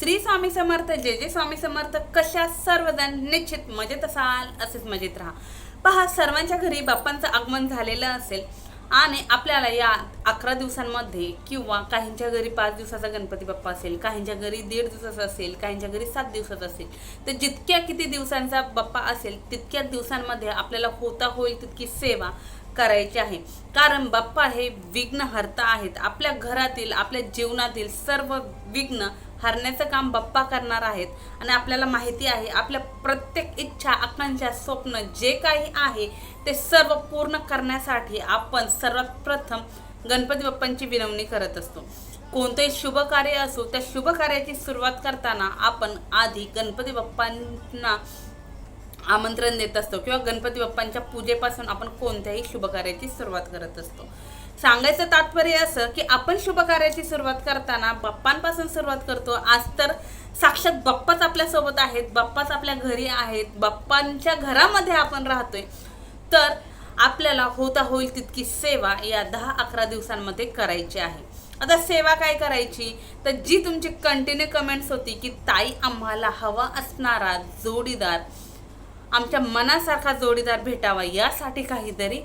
श्री स्वामी समर्थ जे जे स्वामी समर्थ कशा सर्वजण निश्चित मजेत असाल असेच मजेत राहा. पहा सर्वांच्या घरी बाप्पांचं आगमन झालेलं असेल आणि आपल्याला या अकरा दिवसांमध्ये किंवा काहींच्या घरी पाच दिवसाचा गणपती बाप्पा असेल काहींच्या घरी दीड दिवसाचा असेल काहींच्या घरी सात दिवसाचा असेल तर जितक्या किती दिवसांचा बाप्पा असेल तितक्या दिवसांमध्ये आपल्याला होता होईल तितकी सेवा करायचे आहे. कारण बाप्पा हे विघ्नहर्ता आहेत. आपल्या घरातील आपल्या जीवनातील सर्व विघ्न हरण्याचं काम बाप्पा करणार आहेत. आणि आपल्याला माहिती आहे आपल्या प्रत्येक इच्छा आकांक्षा स्वप्न जे काही आहे ते सर्व पूर्ण करण्यासाठी आपण सर्वात प्रथम गणपती बाप्पांची विनवणी करत असतो. कोणतेही शुभ कार्य असो त्या शुभ कार्याची सुरुवात करताना आपण आधी गणपती बाप्पांना आमंत्रण देत असतो किंवा गणपती बाप्पांच्या पूजेपासून आपण कोणत्याही शुभकार्याची सुरुवात करत असतो. सांगायचं तात्पर्य असं की आपण शुभकार्याची सुरुवात करताना बाप्पांपासून सुरुवात करतो. आज तर साक्षात बाप्पाच आपल्यासोबत आहेत बाप्पाच आपल्या घरी आहेत बाप्पांच्या घरामध्ये आपण राहतोय. तर आपल्याला होता होईल तितकी सेवा या दहा अकरा दिवसांमध्ये करायची आहे. आता सेवा काय करायची? तर जी तुमची कंटिन्यू कमेंट्स होती की ताई आम्हाला हवा असणारा जोडीदार आमच्या मनासारखा जोडीदार भेटावा यासाठी काहीतरी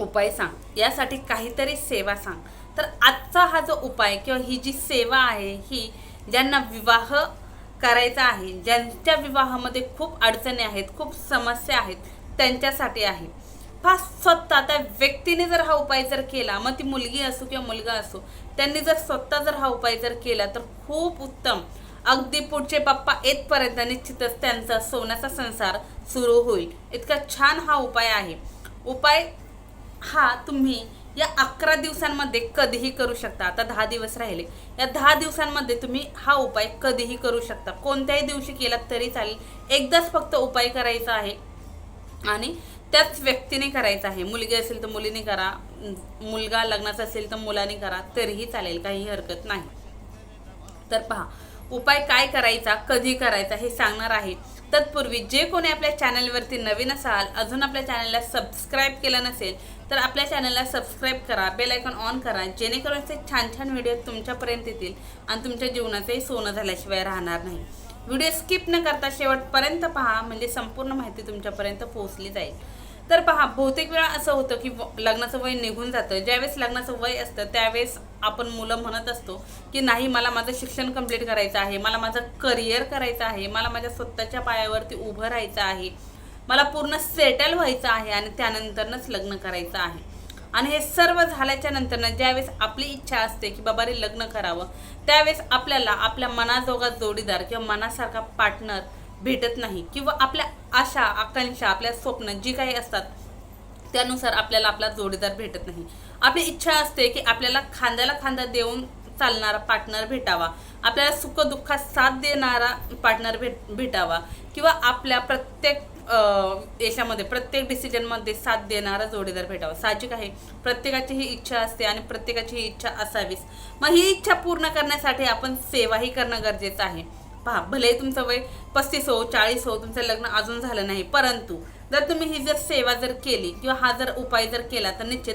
उपाय सांग. यासाठी काहीतरी सेवा सांग. तर आजचा हा जो उपाय किंवा ही जी सेवा आहे ही ज्यांना विवाह करायचा आहे ज्यांच्या विवाहामध्ये खूप अडचणी आहेत खूप समस्या आहेत त्यांच्यासाठी आहे. पहा स्वतः त्या व्यक्तीने जर हा उपाय जर केला मग ती मुलगी असो किंवा मुलगा असो त्यांनी जर स्वतः जर हा उपाय जर केला तर खूप उत्तम. अगदी पुढचे पप्पा येतपर्यंत निश्चितच त्यांचा सोन्याचा संसार सुरू होईल. इतका छान हा उपाय आहे. उपाय हा तुम्ही या अकरा दिवसांमध्ये कधीही करू शकता. आता दहा दिवस राहिले. या दहा दिवसांमध्ये तुम्ही हा उपाय कधीही करू शकता. कोणत्याही दिवशी केला तरी चालेल. एकदाच फक्त उपाय करायचा आहे आणि त्याच व्यक्तीने करायचं आहे. मुलगी असेल तर मुलीने करा. मुलगा लग्नाचा असेल तर मुलाने करा. तरीही चालेल. काही हरकत नाही. तर पहा उपाय काय करायचा कधी करायचा हे सांगणार आहे. तत्पूर्वी जे कोणी आपल्या चॅनलवरती नवीन असाल अजून आपल्या चॅनलला सबस्क्राईब केलं नसेल तर आपल्या चॅनलला सबस्क्राईब करा बेल आयकॉन ऑन करा जेणेकरून असे छान छान व्हिडिओ तुमच्यापर्यंत येतील आणि तुमच्या जीवनाचंही सोनं झाल्याशिवाय राहणार नाही. व्हिडिओ स्किप न करता शेवटपर्यंत पहा म्हणजे संपूर्ण माहिती तुमच्यापर्यंत पोहोचली जाईल. तर पहा बहुतेक वेळा असं होतं की व- लग्नाचं वय निघून जातं. ज्यावेळेस लग्नाचं वय असतं त्यावेळेस आपण मुलं म्हणत असतो की नाही मला माझं शिक्षण कंप्लीट करायचं आहे. मला माझं करिअर करायचं आहे. मला माझ्या स्वतःच्या पायावरती उभं राहायचं आहे. मला पूर्ण सेटल व्हायचं आहे आणि त्यानंतरनंच लग्न करायचं आहे. आणि हे सर्व झाल्याच्यानंतर ज्यावेळेस आपली इच्छा असते की बाबा रे लग्न करावं त्यावेळेस आपल्याला आपल्या मनाजोगा जोडीदार किंवा मनासारखा पार्टनर भेटत नाही किंवा आपल्या आशा आकांक्षा आपल्या स्वप्न जी काही असतात त्यानुसार आपल्याला आपला जोडीदार भेटत नाही. आपली इच्छा असते की आपल्याला खांद्याला खांदा देऊन चालणारा पार्टनर भेटावा. आपल्याला सुखदुःखात साथ देणारा पार्टनर भेट भेटावा. किंवा आपल्या प्रत्येक याच्यामध्ये प्रत्येक डिसिजनमध्ये साथ देणारा जोडीदार भेटावा. साहजिक आहे. प्रत्येकाची ही इच्छा असते आणि प्रत्येकाची ही इच्छा असावीच. मग ही इच्छा पूर्ण करण्यासाठी आपण सेवाही करणं गरजेचं आहे. पहा भले तुमचं वय पस्तीस हो चाळीस हो तुमचं लग्न अजून झालं नाही परंतु जर तुम्ही ही जर सेवा जर केली किंवा हा जर उपाय जर केला तर निश्चित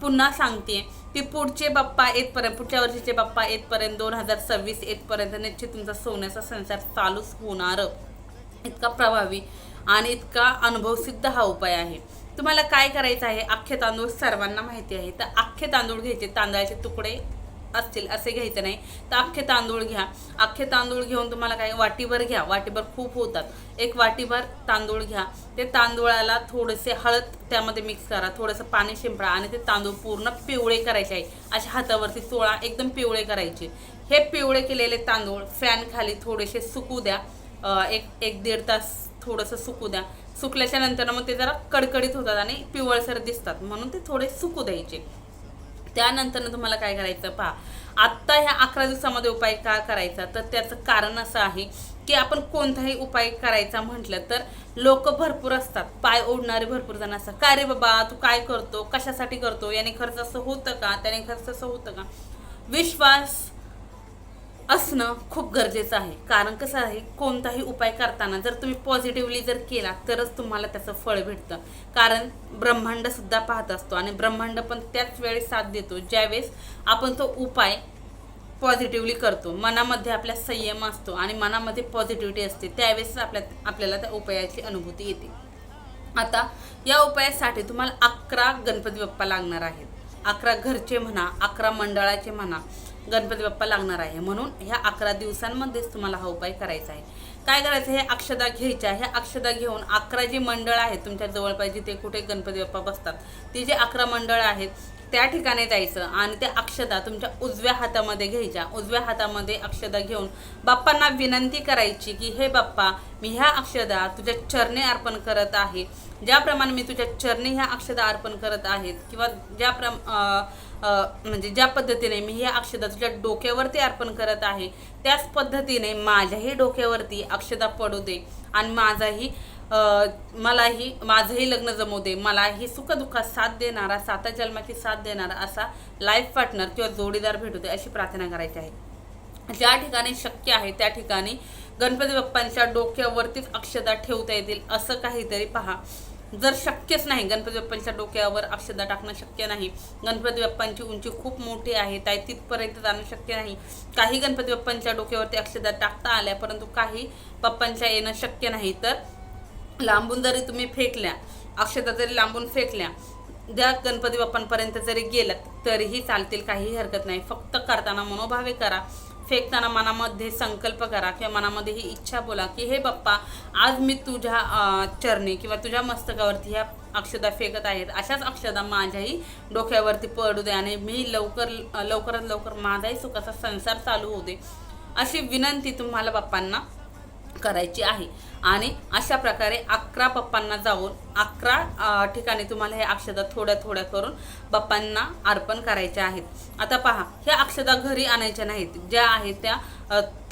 पुन्हा सांगते की पुढचे बाप्पा येतपर्यंत पुढच्या वर्षीचे बाप्पा येतपर्यंत दोन हजार सव्वीस येतपर्यंत निश्चित तुमचा सोन्याचा संसार चालूच होणार. इतका प्रभावी आणि इतका अनुभवसिद्ध हा उपाय आहे. तुम्हाला काय करायचं आहे? अख्खे तांदूळ सर्वांना माहिती आहे. तर अख्खे तांदूळ घ्यायचे तांदळाचे तुकडे असतील असे घ्यायचे नाही. तर अख्खे तांदूळ घ्या. अख्खे तांदूळ घेऊन तुम्हाला काय वाटीभर घ्या. वाटीभर खूप होतात. एक वाटीभर तांदूळ घ्या. ते तांदूळाला थोडेसे हळद त्यामध्ये मिक्स करा. थोडंसं पाणी शिंपडा आणि ते तांदूळ पूर्ण पिवळे करायचे आहे. अशा हातावरती चोळा एकदम पिवळे करायचे. हे पिवळे केलेले तांदूळ फॅन खाली थोडेसे सुकू द्या. एक एक दीड तास थोडंसं सुकू द्या. सुकल्याच्या नंतर मग ते जरा कडकडीत होतात आणि पिवळसर दिसतात. म्हणून ते थोडे सुकू द्यायचे. त्यानंतर तुम्हाला काय करायचं पहा. आत्ता ह्या अकरा दिवसामध्ये उपाय का करायचा? तर त्याचं कारण असं आहे की आपण कोणताही उपाय करायचा म्हटलं तर लोक भरपूर असतात. पाय ओढणारे भरपूर जण असतात. काय रे बाबा तू काय करतो? कशासाठी करतो? याने खर्च असं होतं का? त्याने खर्च असं होतं का? विश्वास असणं खूप गरजेचं आहे. कारण कसं आहे कोणताही उपाय करताना जर तुम्ही पॉझिटिव्हली जर केला तरच तुम्हाला त्याचं फळ भेटतं. कारण ब्रह्मांड सुद्धा पाहत असतो आणि ब्रह्मांड पण त्याच वेळेस साथ देतो ज्यावेळेस आपण तो उपाय पॉझिटिव्हली करतो. मनामध्ये आपल्या संयम असतो आणि मनामध्ये पॉझिटिव्हिटी असते त्यावेळेस आपल्या आपल्याला त्या उपायाची अनुभूती येते. आता या उपायासाठी तुम्हाला अकरा गणपती बाप्पा लागणार आहेत. अकरा घरचे म्हणा अकरा मंडळाचे म्हणा गणपती बाप्पा लागणार आहे. म्हणून ह्या अकरा दिवसांमध्येच तुम्हाला हा उपाय करायचा आहे. काय करायचं? हे अक्षदा घ्यायच्या. ह्या अक्षदा घेऊन अकरा जे मंडळ आहेत तुमच्या जवळपास जिथे कुठे गणपती बाप्पा बसतात ती जे अकरा मंडळ आहेत त्या ठिकाणी जायचं आणि त्या अक्षदा तुमच्या उजव्या हातामध्ये घ्यायच्या. उजव्या हातामध्ये अक्षदा घेऊन बाप्पांना विनंती करायची की हे बाप्पा मी ह्या अक्षदा तुझ्या चरणे अर्पण करत आहे. ज्याप्रमाणे मी तुझ्या चरणे ह्या अक्षदा अर्पण करत आहेत किंवा ज्या म्हणजे ज्या पद्धतीने मी हे अक्षदा तुझ्या डोक्यावरती अर्पण करत आहे त्याच पद्धतीने माझ्याही डोक्यावरती अक्षदा पडू दे आणि माझाही मलाही माझंही लग्न जमू दे मलाही सुखदुःखात साथ देणारा साता जन्माची साथ देणारा असा लाईफ पार्टनर किंवा जोडीदार भेटू दे अशी प्रार्थना करायची आहे. ज्या ठिकाणी शक्य आहे त्या ठिकाणी गणपती बाप्पांच्या डोक्यावरतीच अक्षदा ठेवता येतील असं काहीतरी पहा. जर शक्यच नाही गणपती बाप्पांच्या डोक्यावर अक्षदा टाकणं शक्य नाही. गणपती बाप्पांची उंची खूप मोठी आहे ताई तिथपर्यंत जाणं शक्य नाही. काही गणपती बाप्पांच्या डोक्यावरती अक्षदा टाकता आल्या परंतु काही बाप्पांच्या येणं शक्य नाही. तर लांबून जरी तुम्ही फेकल्या अक्षता जरी लांबून फेकल्या ज्या गणपती बाप्पांपर्यंत जरी गेलात तरीही चालतील काहीही हरकत नाही. फक्त करताना मनोभावे करा. फेकताना मनामध्ये संकल्प करा किंवा मनामध्ये ही इच्छा बोला की हे बाप्पा आज मी तुझ्या चरणी किंवा तुझ्या मस्तकावरती ह्या अक्षदा फेकत आहेत. अशाच अक्षदा माझ्याही डोक्यावरती पडू दे आणि मी लवकर लवकरात लवकर माझाही सुखाचा संसार चालू होऊ दे. अशी विनंती तुम्हाला बाप्पांना. करायची आहे. आणि अशा प्रकारे अकरा पप्पांना जाऊन अकरा ठिकाणी तुम्हाला हे अक्षदा थोड्या थोड्या करून बाप्पांना अर्पण करायच्या आहेत. आता पहा ह्या अक्षदा घरी आणायच्या नाहीत. ज्या आहेत त्या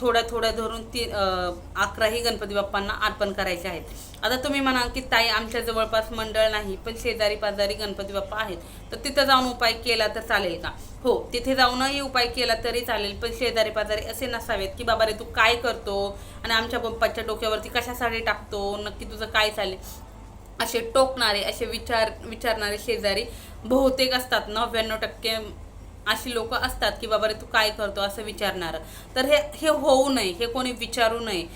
थोड्या थोड्या धरून ती अकराही गणपती बाप्पांना अर्पण करायच्या आहेत. आता तुम्ही म्हणाल की ताई आमच्या जवळपास मंडळ नाही पण शेजारी पाजारी गणपती बाप्पा आहेत. तर तिथं जाऊन उपाय केला तर चालेल का? हो तिथे जाऊनही उपाय केला तरी चालेल पण शेजारी पाजारी असे नसावेत की बाबा रे तू काय करतो? आणि आमच्या बाप्पाच्या डोक्यावरती कशासाठी टाकतो? नक्की तुझं काय चालेल असे टोकणारे असे विचार विचारणारे शेजारी बहुतेक असतात नव्याण्णव टक्के अशी लोक असतात की बाबा रे तू काय करतो असं विचारणारं. तर हे हे होऊ नये हे कोणी विचारू नये.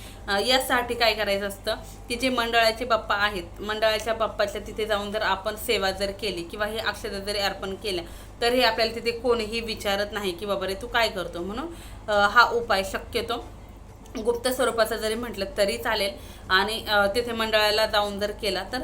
यासाठी काय करायचं असतं की जे मंडळाचे बाप्पा आहेत मंडळाच्या बाप्पाच्या तिथे जाऊन जर आपण सेवा जर केली किंवा हे अक्षता जरी अर्पण केल्या तर हे आपल्याला तिथे कोणीही विचारत नाही की बाबा रे तू काय करतो म्हणून हा उपाय शक्यतो गुप्त स्वरूपाचा जरी म्हटलं तरी चालेल. आणि तिथे मंडळाला जाऊन जर केला तर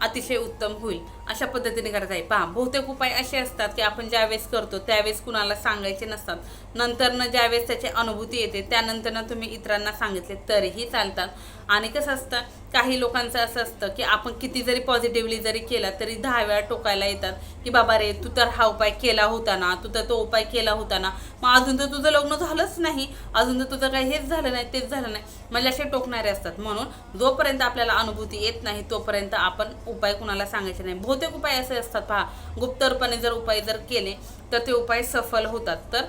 अतिशय उत्तम होईल. अशा पद्धतीने करत आहे. पहा बहुतेक उपाय असे असतात की आपण ज्यावेळेस करतो त्यावेळेस कुणाला सांगायचे नसतात. नंतरनं ज्यावेळेस त्याची अनुभूती येते त्यानंतरनं तुम्ही इतरांना सांगितले तरीही चालतात. आणि कसं असतं काही लोकांचं असं असतं की आपण किती जरी पॉझिटिव्हली जरी केला तरी दहा वेळा टोकायला येतात की बाबा रे तू तर हा उपाय केला होता ना तू तर तो उपाय केला होता ना. मग अजून तर तुझं लग्न झालंच नाही. अजून तर तुझं काही हेच झालं नाही तेच झालं नाही. म्हणजे असे टोकणारे असतात. म्हणून जोपर्यंत आपल्याला अनुभूती येत नाही तोपर्यंत आपण उपाय कुणाला सांगायचे नाही. बहुतेक उपाय असे असतात. पहा गुप्तरपणे जर उपाय जर केले तर ते उपाय सफल होतात. तर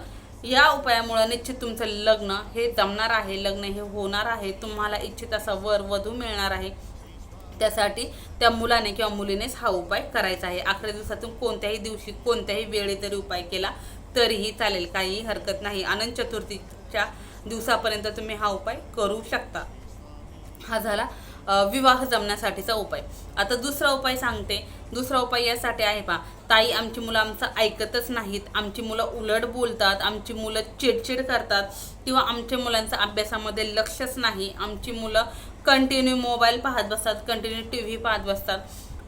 या उपायामुळे निश्चित तुमचं लग्न हे जमणार आहे लग्न हे होणार आहे. तुम्हाला इच्छित असा वर वधू मिळणार आहे. त्यासाठी त्या मुलाने किंवा मुलीनेच हा उपाय करायचा आहे. अकरा दिवसातून कोणत्याही दिवशी कोणत्याही वेळे जरी उपाय केला तरीही चालेल. काहीही हरकत नाही. अनंत चतुर्थीच्या दिवसापर्यंत तुम्ही हा उपाय करू शकता. हा झाला विवाह जमण्यासाठीचा उपाय. आता दुसरा उपाय सांगते. दुसरा उपाय यासाठी आहे पा ताई आमची मुलं आमचं ऐकतच नाहीत. आमची मुलं उलट बोलतात आमची मुलं चिडचिड करतात किंवा आमच्या मुलांचं अभ्यासामध्ये लक्षच नाही. आमची मुलं कंटिन्यू मोबाईल पाहत बसतात कंटिन्यू टी व्ही पाहत बसतात.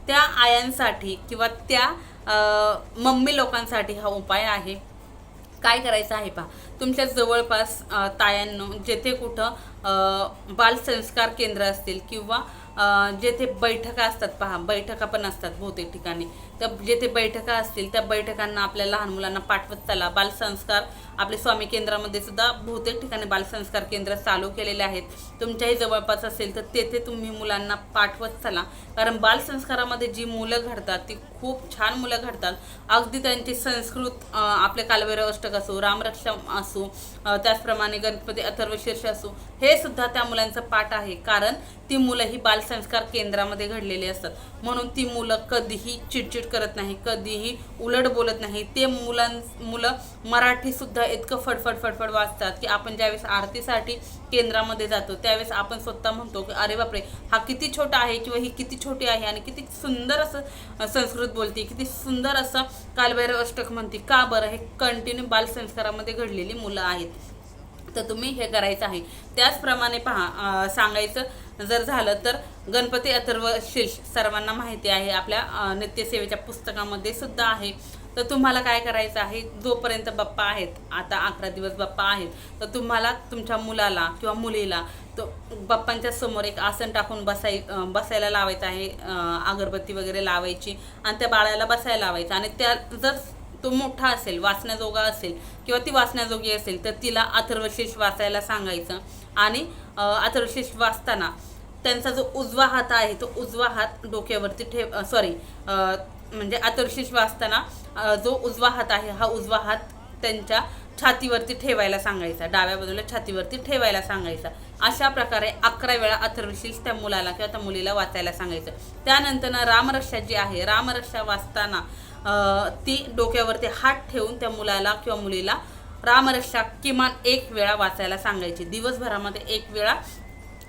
त्या आयांसाठी किंवा त्या मम्मी लोकांसाठी हा उपाय आहे. काय करायचं आहे पहा. तुमच्या जवळपास तायांनो जेथे कुठं बालसंस्कार केंद्र असतील किंवा जेथे बैठका असतात पहा बैठका पण असतात बहुतेक ठिकाणी. त्या जेथे बैठका असतील त्या बैठकांना आपल्या लहान मुलांना पाठवत चला. बालसंस्कार आपले स्वामी केंद्रामध्ये सुद्धा बहुतेक ठिकाणी बालसंस्कार केंद्र चालू केलेले आहेत. तुमच्याही जवळपास असेल तर तेथे तुम्ही मुलांना पाठवत चला. कारण बालसंस्कारामध्ये जी मुलं घडतात ती खूप छान मुलं घडतात. अगदी त्यांची संस्कृत आपले कालभैरव अष्टक असो रामरक्षा असो त्याचप्रमाणे गणपती अथर्व शीर्ष असो हे सुद्धा त्या मुलांचं पाठ आहे. कारण ती मुलं ही बालसंस्कार केंद्रामध्ये घडलेली असतात. म्हणून ती मुलं कधीही चिडचिड करत नाही कधीही उलट बोलत नाही. ते मुलां मुलं मराठी सुद्धा इतकं फडफड फडफड वाचतात की आपण ज्यावेळेस आरतीसाठी केंद्रामध्ये जातो त्यावेळेस आपण स्वतः म्हणतो की अरे बापरे हा किती छोटा आहे किंवा ही किती छोटी आहे आणि किती सुंदर असं संस्कृत बोलते किती सुंदर असं कालभैरव अष्टक म्हणते का बरं? हे कंटिन्यू बालसंस्कारामध्ये घडलेली मुलं आहेत. तर तुम्ही हे करायचं आहे. त्याचप्रमाणे पहा सांगायचं जर झालं तर गणपती अथर्व शीर्ष सर्वांना माहिती आहे. आपल्या नित्यसेवेच्या पुस्तकामध्ये सुद्धा आहे. तर तुम्हाला काय करायचं आहे? जोपर्यंत बाप्पा आहेत आता अकरा दिवस बाप्पा आहेत तर तुम्हाला तुमच्या मुलाला किंवा मुलीला तो बाप्पांच्या समोर एक आसन टाकून बसाय बसायला लावायचं आहे. अगरबत्ती वगैरे लावायची आणि त्या बाळाला बसायला लावायचं. आणि त्या जर तो मोठा असेल वाचण्याजोगा असेल किंवा ती वाचण्याजोगी असेल तर तिला अथर्वशीष वाचायला सांगायचं. आणि अ, अथर्वशीष वाचताना त्यांचा जो उजवा हात आहे तो उजवा हात डोक्यावरती ठेव सॉरी म्हणजे अथर्वशीष वाचताना जो उजवा हात आहे हा उजवा हात त्यांच्या छातीवरती ठेवायला सांगायचा. डाव्या बाजूला छातीवरती ठेवायला सांगायचा. अशा प्रकारे अकरा वेळा अथर्वशीष त्या मुलाला किंवा त्या मुलीला वाचायला सांगायचं. त्यानंतर रामरक्षा जी आहे रामरक्षा वाचताना ती डोक्यावरती हात ठेवून त्या मुलाला किंवा मुलीला रामरक्षा किमान एक वेळा वाचायला सांगायची. दिवसभरामध्ये एक वेळा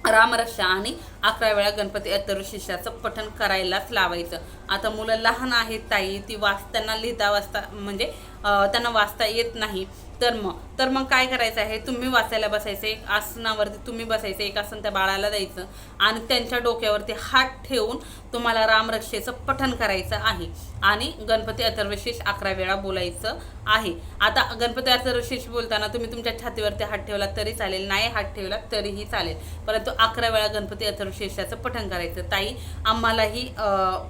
रामरक्षा आणि अकरा वेळा गणपती अतरुशिष्याचं पठण करायलाच लावायचं. आता मुलं लहान आहेत ताई ती वाचताना लिहिता वाचता म्हणजे त्यांना वाचता येत नाही. तर मग तर मग काय करायचं आहे? तुम्ही वाचायला बसायचं एक आसनावरती तुम्ही बसायचं एक आसन त्या बाळाला द्यायचं आणि त्यांच्या डोक्यावरती हात ठेवून तुम्हाला रामरक्षेचं पठण करायचं आहे. आणि गणपती अथर्वशेष अकरा वेळा बोलायचं आहे. आता गणपती अथर्वशेष बोलताना तुम्ही तुमच्या छातीवरती हात ठेवला तरी चालेल नाही हात ठेवला तरीही चालेल. परंतु अकरा वेळा गणपती अथर्वशेषाचं पठण करायचं. ताई आम्हालाही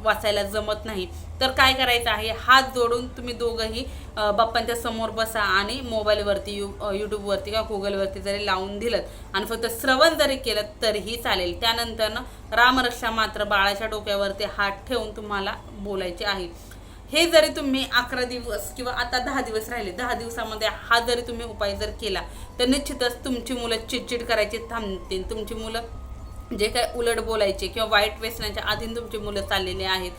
वाचायला जमत नाही. तर काय करायचं आहे? हात जोडून तुम्ही दोघंही बाप्पांच्या समोर बसा आणि मो मोबाईलवरती यू यूट्यूबवरती किंवा गुगलवरती जरी लावून दिलं आणि फक्त श्रवण जरी केलं तरीही चालेल. त्यानंतरनं रामरक्षा मात्र बाळाच्या डोक्यावरती हात ठेवून तुम्हाला बोलायचे आहे. हे जरी तुम्ही अकरा दिवस किंवा आता दहा दिवस राहिले दहा दिवसामध्ये हा जरी तुम्ही उपाय जर केला तर निश्चितच तुमची मुलं चिडचिड करायची थांबतील. तुमची मुलं जे काय उलट बोलायचे किंवा वाईट व्यसनाच्या आधीन तुमची मुलं चाललेली आहेत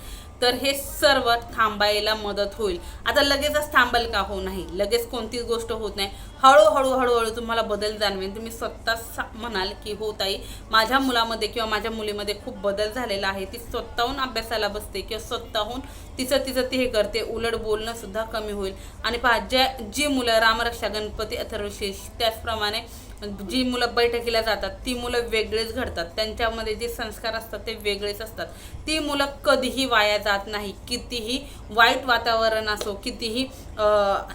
तर हे सर्व थांबायला मदत होईल. आता लगेचच थांबाल का हो नाही? लगेच कोणतीच गोष्ट होत नाही. हळूहळू हळूहळू तुम्हाला बदल जाणवेल तुम्ही स्वतः सा- म्हणाल की हो ताई माझ्या मुलामध्ये किंवा माझ्या मुलीमध्ये खूप बदल झालेला आहे. ती स्वतःहून अभ्यासाला बसते किंवा स्वतःहून तिचं तिचं ती हे करते. उलट बोलणं सुद्धा कमी होईल. आणि पहा ज्या जी मुलं रामरक्षा गणपती अथर्वशेष त्याचप्रमाणे जी मुलं बैठकीला जातात ती मुलं वेगळेच घडतात. त्यांच्यामध्ये जे संस्कार असतात ते वेगळेच असतात. ती मुलं कधीही वाया जात नाही. कितीही वाईट वातावरण असो कितीही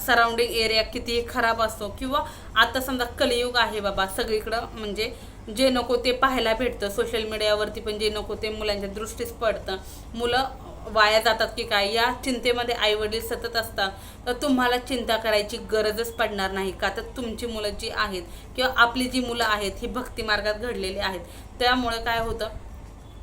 सराउंडिंग एरिया कितीही खराब असो किंवा आता समजा कलियुग आहे बाबा सगळीकडं म्हणजे जे नको ते पाहायला भेटतं. सोशल मीडियावरती पण जे नको ते मुलांच्या दृष्टीस पडतं. मुलं वाया जातात की काय? या चिंतेमध्ये आईवडील सतत असतात. तर तुम्हाला चिंता करायची गरजच पडणार नाही का? तर तुमची मुलं जी आहेत किंवा आपली जी मुलं आहेत ही भक्ती मार्गात घडलेली आहेत. त्यामुळे काय होतं?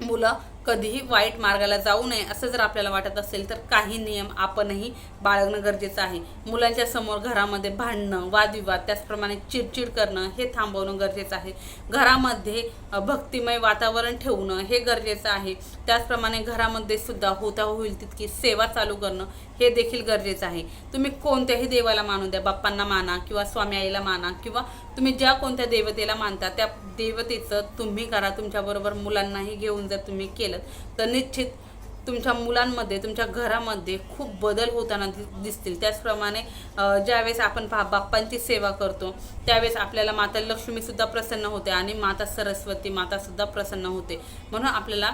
मुलं कधीही वाईट मार्गाला जाऊ नये असं जर आपल्याला वाटत असेल तर काही नियम आपणही बाळगणं गरजेचं आहे. मुलांच्या समोर घरामध्ये भांडणं वादविवाद त्याचप्रमाणे चिडचिड करणं हे थांबवणं गरजेचं आहे. घरामध्ये भक्तिमय वातावरण ठेवणं हे गरजेचं आहे. त्याचप्रमाणे घरामध्ये सुद्धा होता होईल तितकी सेवा चालू करणं हे देखील गरजेचं आहे. तुम्ही कोणत्याही देवाला मानू द्या बाप्पांना माना किंवा स्वामी आईला माना किंवा तुम्ही ज्या कोणत्या देवतेला मानता त्या देवतेचं तुम्ही करा तुमच्याबरोबर मुलांनाही घेऊन जर तुम्ही केलं तर निश्चित तुमच्या मुलांमध्ये तुमच्या घरामध्ये खूप बदल होताना दिसतील. त्याचप्रमाणे ज्यावेळेस आपण पहा बाप्पांची सेवा करतो त्यावेळेस आपल्याला माता लक्ष्मीसुद्धा प्रसन्न होते आणि माता सरस्वती मातासुद्धा प्रसन्न होते. म्हणून आपल्याला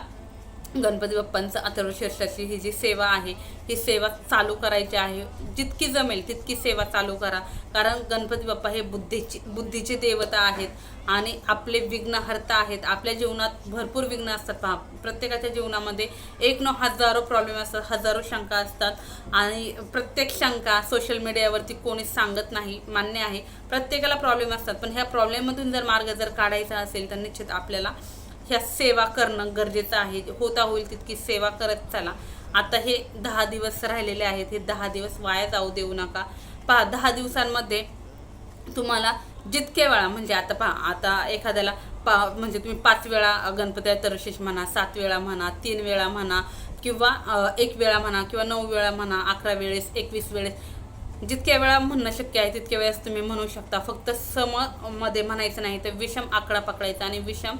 गणपती बाप्पांचं अथर्वशीर्षाची ही जी सेवा आहे ही सेवा चालू करायची आहे. जितकी जमेल तितकी सेवा चालू करा. कारण गणपती बाप्पा हे बुद्धीची बुद्धीचे देवता आहेत आणि आपले विघ्नहर्ता आहेत. आपल्या जीवनात भरपूर विघ्न असतात. पहा प्रत्येकाच्या जीवनामध्ये एक न हजारो प्रॉब्लेम असतात हजारो शंका असतात. आणि प्रत्येक शंका सोशल मीडियावरती कोणीच सांगत नाही मान्य आहे. प्रत्येकाला प्रॉब्लेम असतात. पण ह्या प्रॉब्लेममधून जर मार्ग जर काढायचा असेल तर निश्चित आपल्याला ह्या सेवा करणं गरजेचं आहे. होता होईल तितकी सेवा करत चला. आता हे दहा दिवस राहिलेले आहेत. हे दहा दिवस वाया जाऊ देऊ नका. पहा दहा दिवसांमध्ये तुम्हाला जितके वेळा म्हणजे आता पहा आता एखाद्याला पा म्हणजे तुम्ही पाच वेळा गणपती तरशीष म्हणा सात वेळा म्हणा तीन वेळा म्हणा किंवा एक वेळा म्हणा किंवा नऊ वेळा म्हणा अकरा वेळेस एकवीस वेळेस जितक्या वेळा म्हणणं शक्य आहे तितक्या वेळेस तुम्ही म्हणू शकता. फक्त सममध्ये म्हणायचं नाही तर विषम आकडा पकडायचा आणि विषम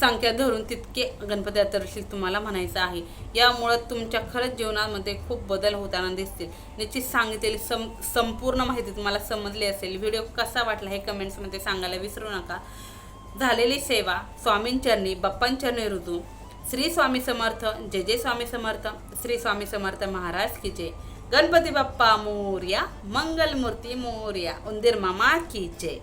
संख्या धरून तितके गणपती आतर्शी तुम्हाला म्हणायचं आहे. यामुळं तुमच्या खरंच जीवनामध्ये खूप बदल होताना दिसतील. निश्चित सांगितलेली सं संपूर्ण माहिती तुम्हाला समजली असेल. व्हिडिओ कसा वाटला हे कमेंट्समध्ये सांगायला विसरू नका. झालेली सेवा स्वामींचरणी बप्पांचरणी ऋतू श्री स्वामी समर्थ जय जय स्वामी समर्थ. श्री स्वामी समर्थ महाराज की जय. गणपती बाप्पा मोर्या मंगलमूर्ती मोर्या. उंदीर मामा की जय.